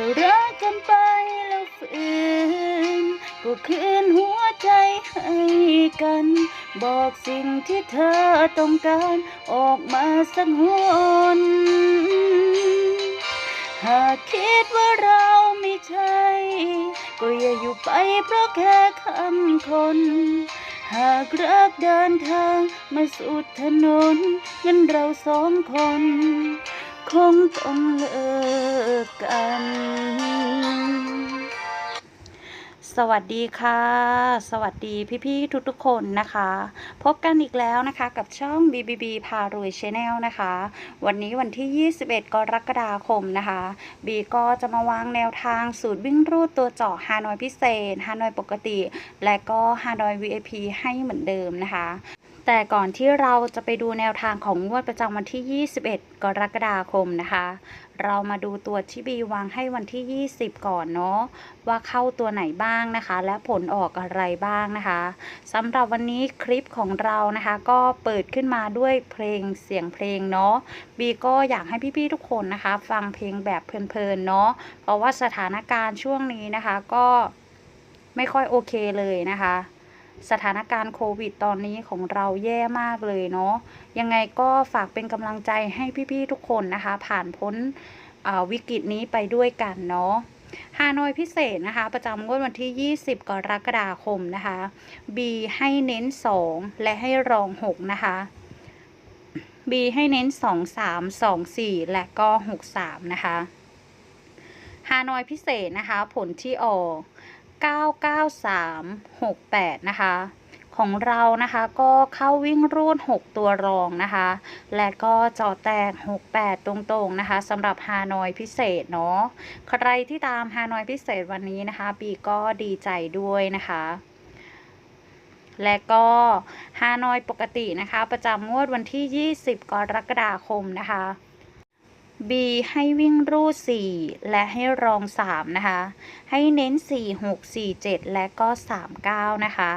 ถ้ารักกันไปแล้วฝืนก็คืนหัวใจให้กัน บอกสิ่งที่เธอต้องการออกมาสักหนหากคิดว่าเราไม่ใช่ ก็อย่าอยู่ไปเพราะแค่คำคน หากรักเดินทางมาสุดถนนงั้นเราสองคน คงต้องเลิกกัน สวัสดีค่ะ สวัสดีพี่ๆทุกๆคนนะคะ พบกันอีกแล้วนะคะกับช่อง BBB พารวยชาแนลนะคะ วันนี้วันที่ 21 กรกฎาคมนะคะ บีก็จะมาวางแนวทางสูตรวิ่งรูดตัวเจาะฮานอยพิเศษฮานอยปกติ และก็ฮานอย VIP ให้เหมือนเดิมนะคะ แต่ก่อนที่เราจะไปดูแนวทางของงวดประจำวันที่ 21 กรกฎาคมนะคะ เรามาดูตัวที่บีวางให้วันที่ 20 ก่อนเนาะว่าเข้าตัวไหนบ้างนะคะ และผลออกอะไรบ้างนะคะสำหรับวันนี้คลิปของเรานะคะ ก็เปิดขึ้นมาด้วยเพลงเสียงเพลงเนาะบีก็อยากให้พี่ๆทุกคนนะคะ ฟังเพลงแบบเพลินๆเนาะเพราะว่าสถานการณ์ช่วงนี้นะคะ ก็ไม่ค่อยโอเคเลยนะคะ สถานการณ์โควิดตอนนี้ของเราแย่มากเลยเนาะยังไงก็ฝากเป็นกำลังใจให้พี่ๆทุกคนนะคะ ผ่านพ้นอ่าวิกฤตนี้ไปด้วยกันเนาะฮานอยพิเศษนะคะ ประจำงวดวันที่ 20 กรกฎาคมนะคะ B ให้เน้น 2 และให้รอง 6 นะคะ B ให้เน้น 2 3 2 4 และก็ 6 3 นะคะฮานอยพิเศษนะคะ ผลที่ออก 99368 นะคะ ของเรานะคะก็เข้าวิ่งรูด6ตัวรองนะคะ และก็จอแตก 68 ตรงๆนะคะสำหรับฮานอยพิเศษเนาะใครที่ตามฮานอยพิเศษวันนี้นะคะปีก็ดีใจด้วยนะคะและก็ฮานอยปกตินะคะ ประจำงวดวันที่ 20 กรกฎาคมนะคะ B ให้วิ่งรูด 4 และให้รอง 3 นะคะ ให้เน้น 4 6 4 7 และก็ 39 นะคะ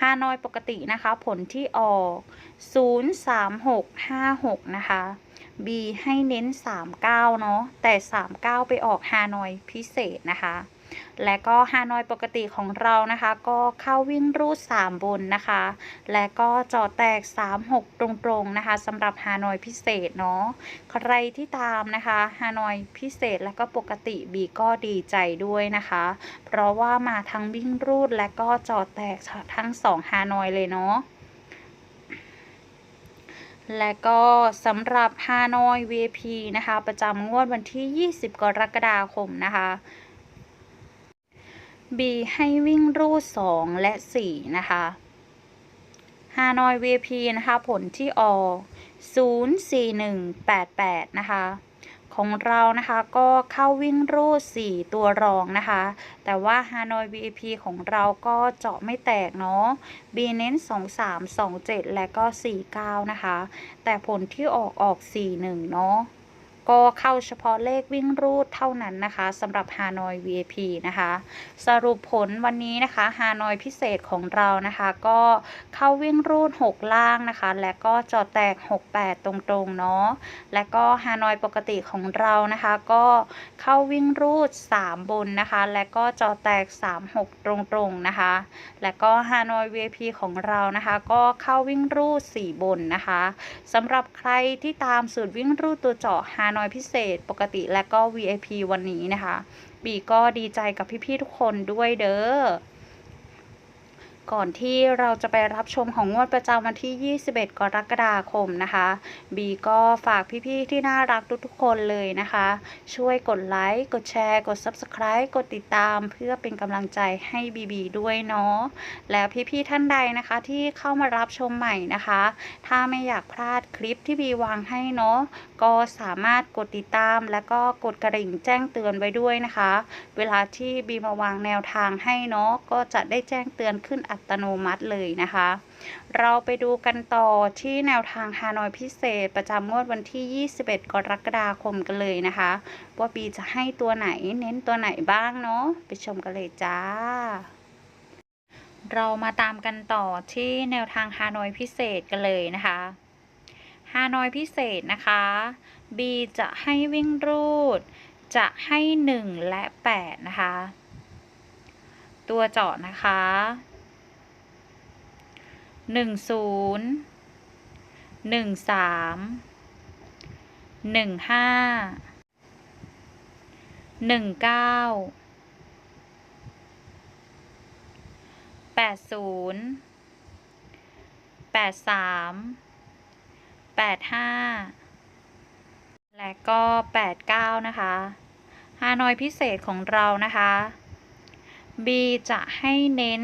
ฮานอยปกตินะคะ ผลที่ออก 0 3 6 5 6 นะคะ B ให้เน้น 39 เนาะแต่ 39 ไปออกฮานอยพิเศษนะคะ และก็ฮานอยปกติของเรานะคะ ก็เข้าวิ่งรูด3บนนะคะ และก็จอแตก 3 6 ตรงๆนะคะสำหรับฮานอยพิเศษเนาะใครที่ตามนะคะฮานอยพิเศษและก็ปกติบีก็ดีใจด้วยนะคะ เพราะว่ามาทั้งวิ่งรูดและก็จอแตกทั้งสองฮานอยเลยเนาะและก็สำหรับฮานอย VIP นะคะ ประจำงวดวันที่ 20 กรกฎาคมนะคะ B ให้วิ่งรูด2และ 4 นะคะฮานอย VP นะคะ ผลที่ออก04188 นะคะ ของเรานะคะก็เข้าวิ่งรูด 4 ตัวรองนะคะ แต่ว่าฮานอย VP ของเราก็เจาะไม่แตกเนาะ B เน้น 2 3 2 7 และก็ 4 9 นะคะ แต่ผลที่ออกออก 4 1 เนาะ ก็เข้าเฉพาะเลขวิ่งรูดเท่านั้นนะคะสำหรับฮานอย VIP นะคะ สรุปผลวันนี้นะคะฮานอยพิเศษของเรานะคะ ก็เข้าวิ่งรูด 6 ล่างนะคะ และก็จอแตก 68 ตรงๆเนาะและก็ฮานอยปกติของเรานะคะ ก็เข้าวิ่งรูด 3 บนนะคะ และก็จอแตก 36 ตรงๆนะคะ และก็ฮานอย VIP ของเรานะคะ ก็เข้าวิ่งรูด 4 บนนะคะสำหรับใครที่ตามสูตรวิ่งรูดตัวเจาะฮานนอยพิเศษปกติและก็ VIP วันนี้นะคะ บีก็ดีใจกับพี่ๆทุกคนด้วยเด้อ ก่อนที่เราจะไปรับชมของงวดประจำวันที่ 21 กรกฎาคมนะคะ บีก็ฝากพี่ๆที่น่ารักทุกๆคนเลยนะคะ ช่วยกดไลค์ กดแชร์ กด Subscribe กดติดตามเพื่อเป็นกำลังใจให้บีบีด้วยเนาะ แล้วพี่ๆท่านใดนะคะที่เข้ามารับชมใหม่นะคะ ถ้าไม่อยากพลาดคลิปที่บีวางให้เนาะ ก็สามารถกดติดตามแล้วก็กดกระดิ่งแจ้งเตือนไว้ด้วยนะคะ เวลาที่บีมาวางแนวทางให้เนาะก็จะได้แจ้งเตือนขึ้นอัตโนมัติเลยนะคะ เราไปดูกันต่อที่แนวทางฮานอยพิเศษประจำงวดวันที่ 21 กรกฎาคมกันเลยนะคะ ว่าบีจะให้ตัวไหนเน้นตัวไหนบ้างเนาะไปชมกันเลยจ้าเรามาตามกันต่อที่แนวทางฮานอยพิเศษกันเลยนะคะฮานอยพิเศษนะคะ B จะให้วิ่งรูด จะให้ 1 และ 8 นะคะ ตัวเจาะนะคะ หนึ่งศูนย์หนึ่งสามหนึ่งห้าหนึ่งเก้าแปดศูนย์แปดสามแปดห้าและก็แปดเก้านะคะฮานอยพิเศษของเรานะคะ B จะให้เน้น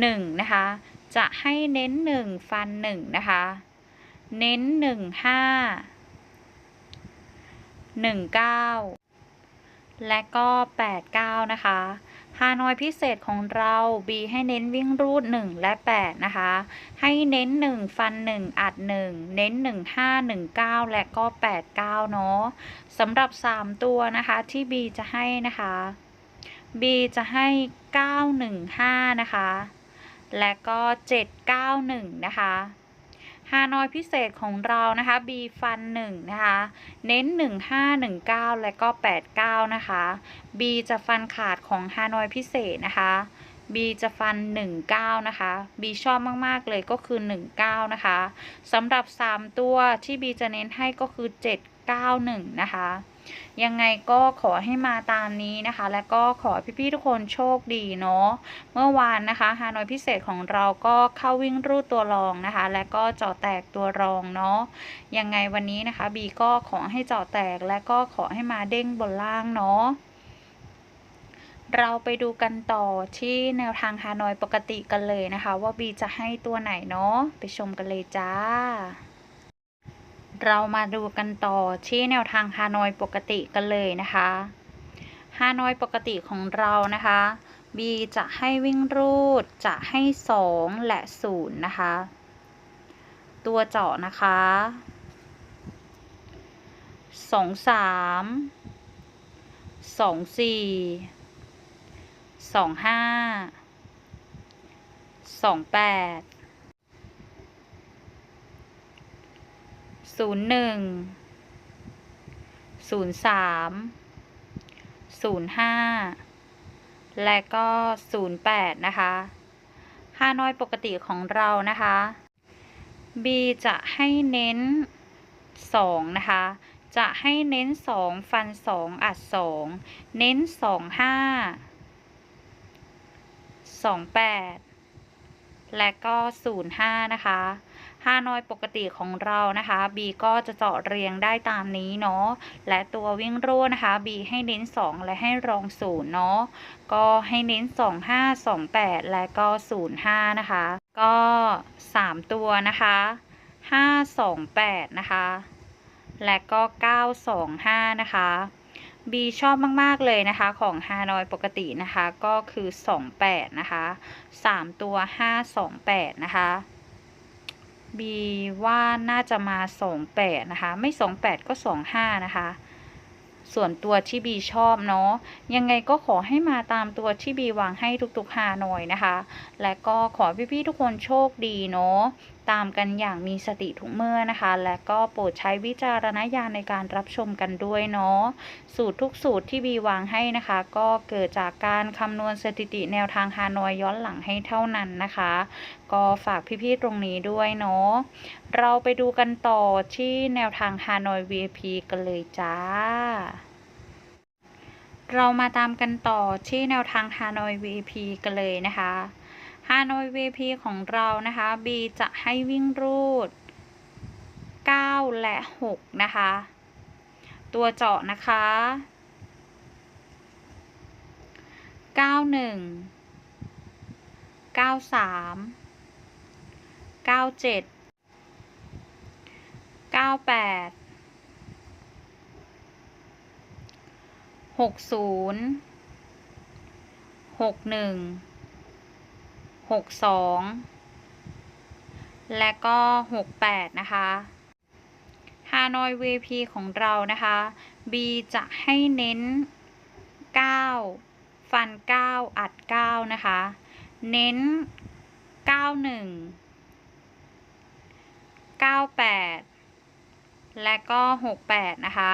หนึ่งนะคะ จะให้เน้น 1 ฟัน 1 นะคะ เน้น 1 5 1 9 และก็ 89 นะคะฮานอยพิเศษของเรา B ให้เน้นวิ่งรูด 1 และ 8 นะคะ ให้เน้น 1 ฟัน 1 อัด 1 เน้น 1 5 1 9 และก็ 89 เนาะสำหรับ 3 ตัวนะคะที่ B จะให้นะคะ B จะให้ 915 นะคะ และก็ 791 นะคะฮานอยพิเศษของเรานะคะ B ฟัน1นะคะ เน้น 1519 และก็ 89 นะคะ B จะฟันขาดของฮานอยพิเศษนะคะ B จะฟัน 19 นะคะ B ชอบมาก ๆ เลยก็คือ 19 นะคะสำหรับ 3 ตัวที่ B จะเน้นให้ก็คือ 91 นะคะ ยังไงก็ขอให้มาตามนี้นะคะ และก็ขอพี่ๆทุกคนโชคดีเนาะ เมื่อวานนะคะฮานอยพิเศษของเราก็เข้าวิ่งรูดตัวรองนะคะ และก็เจาะแตกตัวรองเนาะ ยังไงวันนี้นะคะบีก็ขอให้เจาะแตกและก็ขอให้มาเด้งบนล่างเนาะเราไปดูกันต่อที่แนวทางฮานอยปกติกันเลยนะคะ ว่าบีจะให้ตัวไหนเนาะไปชมกันเลยจ้า เรามาดูกันต่อที่แนวทางฮานอยปกติกันเลยนะคะฮานอยปกติของเรานะคะ B จะให้วิ่งรูด จะให้ 2 และ 0 นะคะ ตัวเจาะนะคะ 2 3 2 4 2 5 2 8 ศูนย์หนึ่งศูนย์สามศูนย์ห้าและก็ศูนย์แปดนะคะค่าน้อยปกติของเรานะคะ B จะให้เน้นสองนะคะ จะให้เน้นสองฟันสองอัดสองเน้นสองห้าสองแปดและก็ศูนย์ห้านะคะ ฮานอยปกติของเรานะคะ B ก็จะเจาะเรียงได้ตามนี้เนาะและตัววิ่งรูดนะคะ B ให้เน้น 2 และให้รอง0เนาะก็ให้เน้น 2 5 2 8 และก็ 0 5 นะคะ ก็ 3 ตัวนะคะ 5 2 8 นะคะ และก็ 9 2 5 นะคะ B ชอบมาก ๆ เลยนะคะของฮานอยปกตินะคะ ก็คือ 28 นะคะ 3 ตัว 5 2 8 นะคะ B ว่าน่าจะมา 28 นะคะ ไม่ 28 ก็ 25 นะคะ ส่วนตัวที่ B ชอบเนาะ ยังไงก็ขอให้มาตามตัวที่ B วางให้ทุกๆหาหน่อยนะคะ และก็ขอพี่ๆทุกคนโชคดีเนาะ ตามกันอย่างมีสติทุกเมื่อนะคะ และก็โปรดใช้วิจารณญาณในการรับชมกันด้วยเนาะสูตรทุกสูตรที่บีวางให้นะคะ ก็เกิดจากการคำนวณสถิติแนวทางฮานอยย้อนหลังให้เท่านั้นนะคะ ก็ฝากพี่ๆตรงนี้ด้วยเนาะเราไปดูกันต่อที่แนวทางฮานอย VIP กันเลยจ้าเรามาตามกันต่อที่แนวทางฮานอย VIP กันเลยนะคะ ฮานอย VP ของเรานะคะ B จะให้วิ่งรูด 9 และ 6 นะคะ ตัวเจาะนะคะ 91 93 97 98 60 61 62และก็68นะคะฮานอย VP ของเรานะคะ B จะให้เน้น 9 ฟัน 9 อัด 9 นะคะ เน้น 91 98 และก็ 68 นะคะ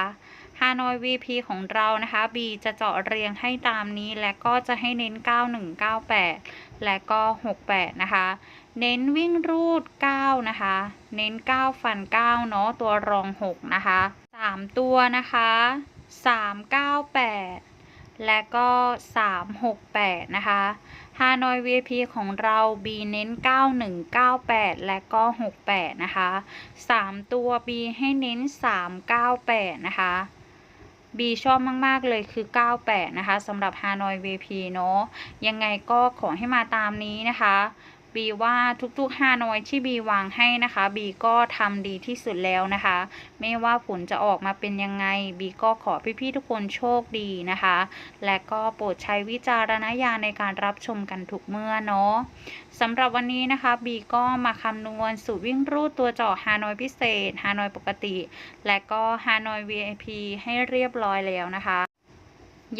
ฮานอย VP ของเรานะคะ B จะเจาะเรียงให้ตามนี้ และก็จะให้เน้น 9198 และก็ 68 นะคะ เน้นวิ่งรูด 9 นะคะ เน้น 9 ฟัน 9 เนาะ ตัวรอง 6 นะคะ 3 ตัวนะคะ 398และก็ 368 นะคะฮานอย VIP ของเรา B เน้น 9198 และก็ 68 นะคะ 3 ตัว B ให้เน้น 398 นะคะ B ชอบมาก ๆ เลยคือ 98 นะคะสำหรับ Hanoi VP เนาะยังไงก็ขอให้มาตามนี้นะคะ B ว่าทุกๆ Hanoi ที่ B วางให้นะคะ B ก็ทำดีที่สุดแล้วนะคะ ไม่ว่าผลจะออกมาเป็นยังไง B ก็ขอพี่ๆทุกคนโชคดีนะคะ และก็โปรดใช้วิจารณญาณในการรับชมกันทุกเมื่อเนาะสำหรับวันนี้นะคะ B ก็มาคำนวณสูตรวิ่งรูดตัวเจาะ Hanoi พิเศษ Hanoi ปกติ และก็ Hanoi VIP ให้เรียบร้อยแล้วนะคะ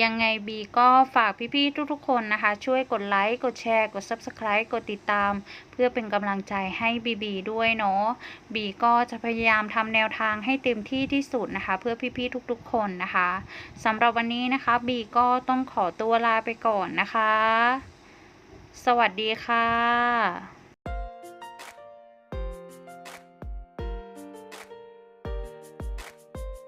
ยังไงบีก็ฝากพี่ๆทุกๆคนนะคะ ช่วยกดไลค์ กดแชร์ กด Subscribe กดติดตาม เพื่อเป็นกำลังใจให้บีบีด้วยเนาะบีก็จะพยายามทำแนวทางให้เต็มที่ที่สุดนะคะ เพื่อพี่ๆทุกๆคนนะคะสำหรับวันนี้นะคะบีก็ต้องขอตัวลาไปก่อนนะคะ สวัสดีค่ะ